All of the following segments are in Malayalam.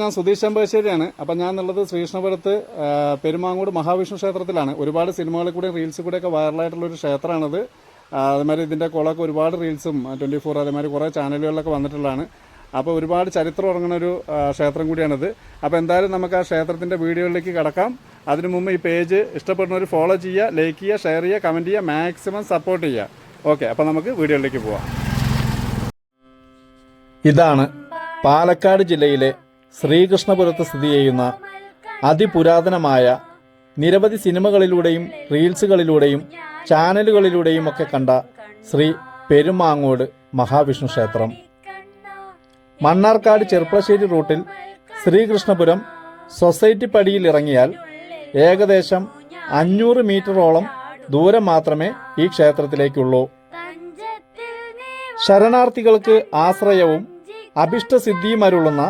ഞാൻ സുധീഷ് ചെമ്പശ്ശേരിയാണ് അപ്പം ഞാൻ ഉള്ളത് ശ്രീകൃഷ്ണപുരത്ത് പെരുമാങ്ങോട് മഹാവിഷ്ണു ക്ഷേത്രത്തിലാണ്. ഒരുപാട് സിനിമകളിൽ കൂടെ റീൽസ് കൂടെ ഒക്കെ വൈറലായിട്ടുള്ള ഒരു ക്ഷേത്രമാണത്. അതേമാതിരി ഇതിന്റെ കുളമൊക്കെ ഒരുപാട് റീൽസും ട്വന്റി ഫോർ അതേമാതിരി കുറേ ചാനലുകളിലൊക്കെ വന്നിട്ടുള്ളതാണ്. അപ്പോൾ ഒരുപാട് ചരിത്രം ഉറങ്ങുന്ന ഒരു ക്ഷേത്രം കൂടിയാണിത്. അപ്പോൾ എന്തായാലും നമുക്ക് ആ ക്ഷേത്രത്തിന്റെ വീഡിയോയിലേക്ക് കിടക്കാം. അതിനു മുമ്പ് ഈ പേജ് ഇഷ്ടപ്പെടുന്നവർ ഫോളോ ചെയ്യുക ലൈക്ക് ചെയ്യുക ഷെയർ ചെയ്യുക കമന്റ് ചെയ്യുക മാക്സിമം സപ്പോർട്ട് ചെയ്യുക. ഓക്കെ അപ്പോൾ നമുക്ക് വീഡിയോയിലേക്ക് പോവാം. ഇതാണ് പാലക്കാട് ജില്ലയിലെ ശ്രീകൃഷ്ണപുരത്ത് സ്ഥിതി ചെയ്യുന്ന അതിപുരാതനമായ നിരവധി സിനിമകളിലൂടെയും റീൽസുകളിലൂടെയും ചാനലുകളിലൂടെയും ഒക്കെ കണ്ട ശ്രീ പെരുമാങ്ങോട് മഹാവിഷ്ണു ക്ഷേത്രം. മണ്ണാർക്കാട് ചെർപ്പളശ്ശേരി റൂട്ടിൽ ശ്രീകൃഷ്ണപുരം സൊസൈറ്റി പടിയിൽ ഇറങ്ങിയാൽ ഏകദേശം അഞ്ഞൂറ് മീറ്ററോളം ദൂരം മാത്രമേ ഈ ക്ഷേത്രത്തിലേക്കുള്ളൂ. ശരണാർത്ഥികൾക്ക് ആശ്രയവും അഭിഷ്ടസിദ്ധിയും അരുളുന്ന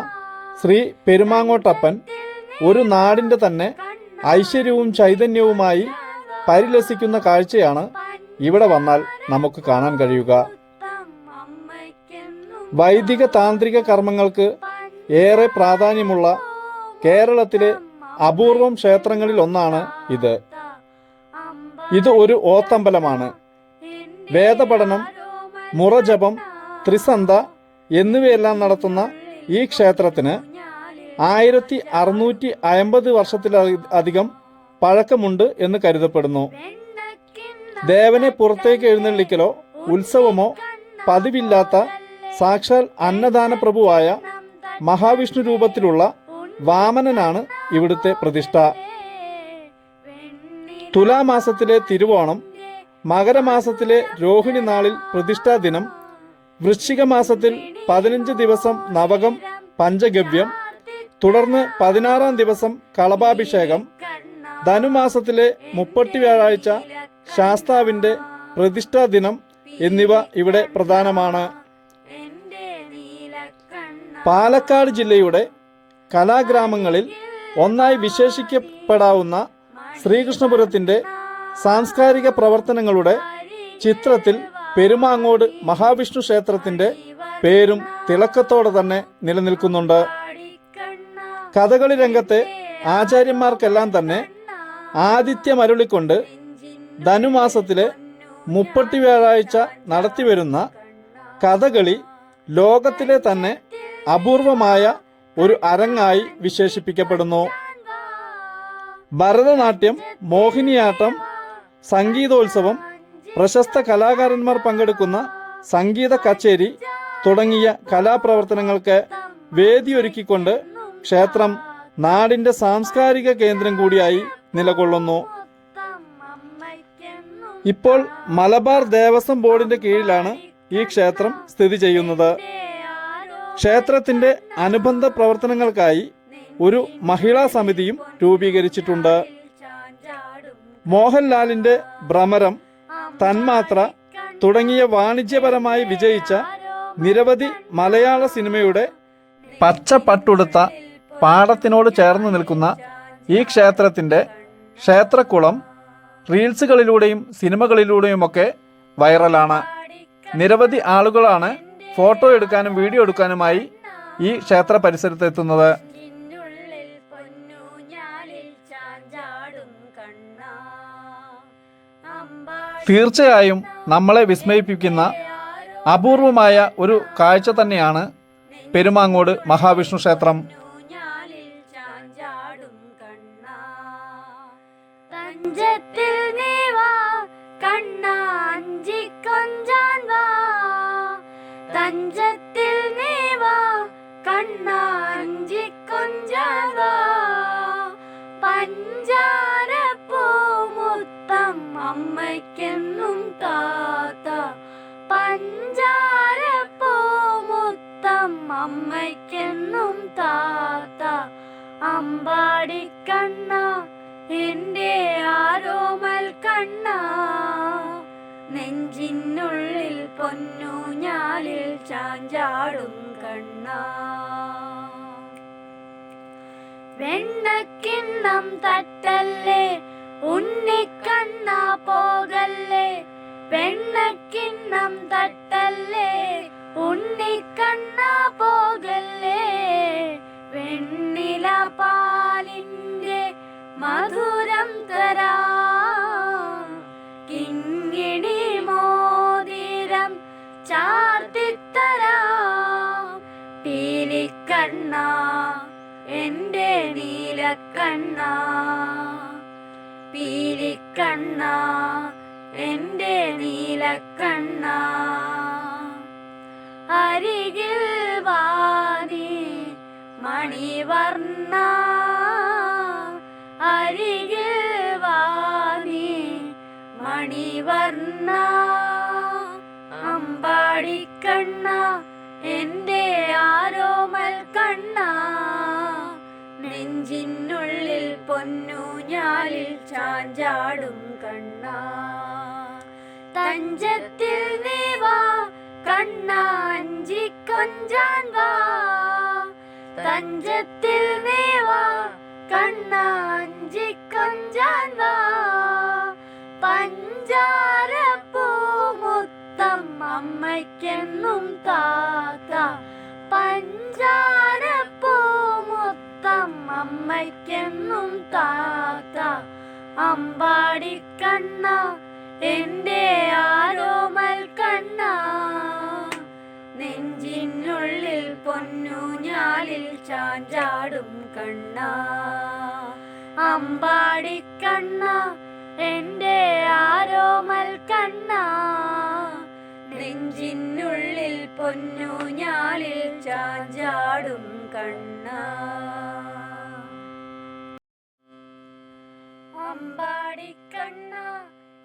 ശ്രീ പെരുമാങ്ങോട്ടപ്പൻ ഒരു നാടിന്റെ തന്നെ ഐശ്വര്യവും ചൈതന്യവുമായി പരിലസിക്കുന്ന കാഴ്ചയാണ് ഇവിടെ വന്നാൽ നമുക്ക് കാണാൻ കഴിയുക. വൈദിക താന്ത്രിക കർമ്മങ്ങൾക്ക് ഏറെ പ്രാധാന്യമുള്ള കേരളത്തിലെ അപൂർവം ക്ഷേത്രങ്ങളിൽ ഒന്നാണ് ഇത്. ഇത് ഒരു ഓത്തമ്പലമാണ്. വേദപഠനം മുറജപം ത്രിസന്ധ എന്നിവയെല്ലാം നടത്തുന്ന ഈ ക്ഷേത്രത്തിന് ആയിരത്തി അറുന്നൂറ്റി അമ്പത് വർഷത്തിലധികം പഴക്കമുണ്ട് എന്ന് കരുതപ്പെടുന്നു. ദേവനെ പുറത്തേക്ക് എഴുന്നള്ളിക്കലോ ഉത്സവമോ പതിവില്ലാത്ത സാക്ഷാൽ അന്നദാന പ്രഭുവായ മഹാവിഷ്ണു രൂപത്തിലുള്ള വാമനനാണ് ഇവിടുത്തെ പ്രതിഷ്ഠ. തുലാമാസത്തിലെ തിരുവോണം മകരമാസത്തിലെ രോഹിണി നാളിൽ പ്രതിഷ്ഠാ ദിനം വൃശ്ചിക മാസത്തിൽ പതിനഞ്ച് ദിവസം നവകം പഞ്ചഗവ്യം തുടർന്ന് പതിനാറാം ദിവസം കളഭാഭിഷേകം ധനുമാസത്തിലെ മുപ്പത്തി വ്യാഴാഴ്ച ശാസ്താവിന്റെ പ്രതിഷ്ഠാ ദിനം എന്നിവ ഇവിടെ പ്രധാനമാണ്. പാലക്കാട് ജില്ലയുടെ കലാഗ്രാമങ്ങളിൽ ഒന്നായി വിശേഷിക്കപ്പെടാവുന്ന ശ്രീകൃഷ്ണപുരത്തിന്റെ സാംസ്കാരിക പ്രവർത്തനങ്ങളുടെ ചിത്രത്തിൽ പെരുമാങ്ങോട് മഹാവിഷ്ണു ക്ഷേത്രത്തിന്റെ പേരും തിളക്കത്തോടെ തന്നെ നിലനിൽക്കുന്നുണ്ട്. കഥകളി രംഗത്തെ ആചാര്യന്മാർക്കെല്ലാം തന്നെ ആദിത്യമരുളിക്കൊണ്ട് ധനുമാസത്തിലെ മുപ്പത്തി വ്യാഴാഴ്ച നടത്തിവരുന്ന കഥകളി ലോകത്തിലെ തന്നെ അപൂർവമായ ഒരു അരങ്ങായി വിശേഷിപ്പിക്കപ്പെടുന്നു. ഭരതനാട്യം മോഹിനിയാട്ടം സംഗീതോത്സവം പ്രശസ്ത കലാകാരന്മാർ പങ്കെടുക്കുന്ന സംഗീത കച്ചേരി തുടങ്ങിയ കലാപ്രവർത്തനങ്ങൾക്ക് വേദിയൊരുക്കിക്കൊണ്ട് ക്ഷേത്രം നാടിന്റെ സാംസ്കാരിക കേന്ദ്രം കൂടിയായി നിലകൊള്ളുന്നു. ഇപ്പോൾ മലബാർ ദേവസ്വം ബോർഡിന്റെ കീഴിലാണ് ഈ ക്ഷേത്രം സ്ഥിതി ചെയ്യുന്നത്. ക്ഷേത്രത്തിന്റെ അനുബന്ധ പ്രവർത്തനങ്ങൾക്കായി ഒരു മഹിളാ സമിതിയും രൂപീകരിച്ചിട്ടുണ്ട്. മോഹൻലാലിന്റെ ഭ്രമരം തന്മാത്ര തുടങ്ങിയ വാണിജ്യപരമായി വിജയിച്ച നിരവധി മലയാള സിനിമയുടെ പച്ച പട്ടുടുത്ത പാടത്തിനോട് ചേർന്ന് നിൽക്കുന്ന ഈ ക്ഷേത്രത്തിന്റെ ക്ഷേത്രക്കുളം റീൽസുകളിലൂടെയും സിനിമകളിലൂടെയുമൊക്കെ വൈറലാണ്. നിരവധി ആളുകളാണ് ഫോട്ടോ എടുക്കാനും വീഡിയോ എടുക്കാനുമായി ഈ ക്ഷേത്ര പരിസരത്ത് എത്തുന്നത്. ിനുള്ളിൽ പൊന്നൂഞ്ഞാലിൽ ചാഞ്ചാടും കണ്ണാ അമ്പാടി തീർച്ചയായും നമ്മളെ വിസ്മയിപ്പിക്കുന്ന അപൂർവമായ ഒരു കാഴ്ച തന്നെയാണ് പെരുമാങ്ങോട് മഹാവിഷ്ണു ക്ഷേത്രം. തഞ്ചത്തിൽ നീ വാ കണ്ണാ അഞ്ചിക്കൊഞ്ചാൻ വാ. തഞ്ചത്തിൽ നീ വാ കണ്ണാ കൊഞ്ചാൻ വാ. പഞ്ചാര പൂമുത്തം അമ്മയ്ക്കെന്നും താത്ത. പഞ്ചാരപ്പൂമുത്തം അമ്മയ്ക്കെന്നും താത്ത. അമ്പാടിക്കണ്ണ എന്റെ നെഞ്ചിനുള്ളിൽ പൊന്നൂഞ്ഞാലിൽ ചാഞ്ചാടും കണ്ണ. വെണ്ണക്കിണ്ണം തട്ടല്ലേ ഉണ്ണിക്കണ്ണ പോകല്ലേ. വെണ്ണക്കിണ്ണം തട്ടല്ലേ ഉണ്ണിക്കണ്ണ പോകല്ലേ. വെണ്ണില പാലിന്റെ മധുരം നീലക്കണ്ണ പീലിക്കണ്ണ എന്റെ നീലക്കണ്ണ അരികിൽ വാതി മണിവർണ നെഞ്ചിനുള്ളിൽ ഞാലിൽ ചാഞ്ചാടും കണ്ണ. തഞ്ചത്തിൽ നീ വാ കണ്ണാഞ്ചി കൊഞ്ചാൻ വാ. തഞ്ചത്തിൽ നീ വാ കണ്ണാഞ്ചി കൊഞ്ചാൻ വാ. പഞ്ചാരപ്പൂമുത്തം അമ്മയ്ക്കെന്നും താത്ത. പഞ്ചാരപ്പൂമുത്തം അമ്മയ്ക്കെന്നും താത്ത അമ്പാടിക്കണ്ണ എന്റെ ആരോമൽ കണ്ണ. നെഞ്ചിനുള്ളിൽ പൊന്നൂഞ്ഞാലിൽ ചാഞ്ചാടും കണ്ണ. അമ്പാടിക്കണ്ണ എന്റെ ആരോമൽ കണ്ണ. നെഞ്ചിനുള്ളിൽ ഞാലിൽ ചാഞ്ചാടും കണ്ണ. അമ്പാടിക്കണ്ണ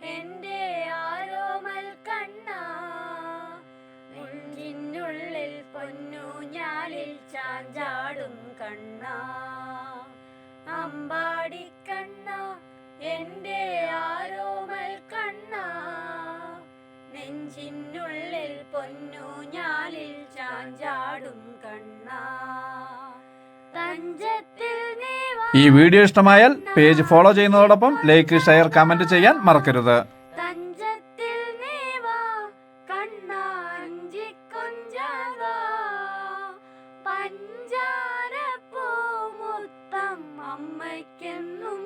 എന്റെ ആരോമൽ കണ്ണ. നെഞ്ചിനുള്ളിൽ പൊന്നു ഞാലിൽ ചാഞ്ചാടും കണ്ണ. അമ്പാടിക്കണ്ണ എന്റെ ആരോമൽ കണ്ണ. നെഞ്ചിനുള്ളിൽ പൊന്നു ഞാലിൽ ചാഞ്ചാടും കണ്ണ. തഞ്ചത്തിൽ നീ ഈ വീഡിയോ ഇഷ്ടമായാൽ പേജ് ഫോളോ ചെയ്യുന്നതോടൊപ്പം ലൈക്ക് ഷെയർ കമന്റ് ചെയ്യാൻ മറക്കരുത്. അമ്മയ്ക്കെന്നും